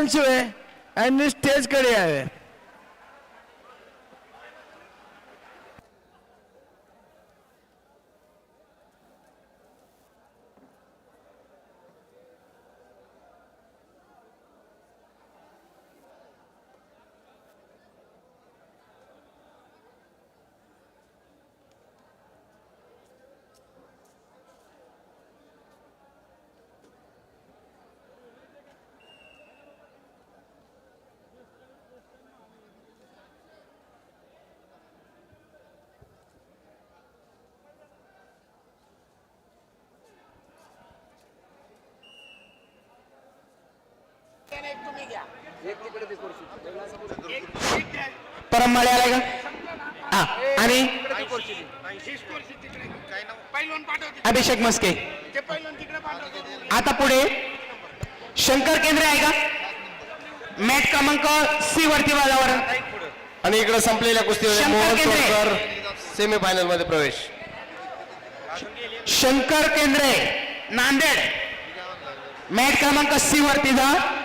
Tension શું હે stage કરી આવે. मळे आलाय का? हा आणि? अभिषेक मस्के. आता पुढे. शंकर केंद्रे आहे का? मॅच क्रमांक सी वरती बाजावर आणि इकडे संपलेल्या कुस्तीमध्ये शंकर मोहन सेमीफायनलमध्ये प्रवेश. शंकर केंद्रे नांदेड. मॅच क्रमांक सी वरती जा.